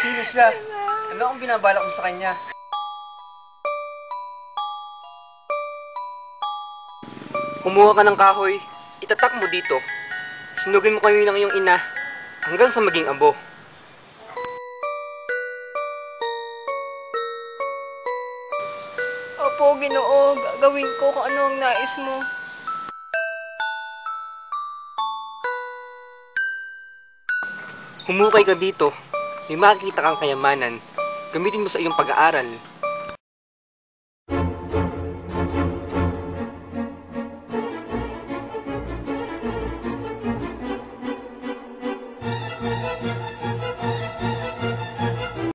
Sino siya. Ano akong binabalak mo sa kanya? Kumuha ka ng kahoy, itatak mo dito. Sunugin mo kami ng iyong ina hanggang sa maging abo. Opo, ginoo. Gagawin ko kung ano ang nais mo. Humukay ka dito. May makikita kang kayamanan. Gamitin mo sa iyong pag-aaral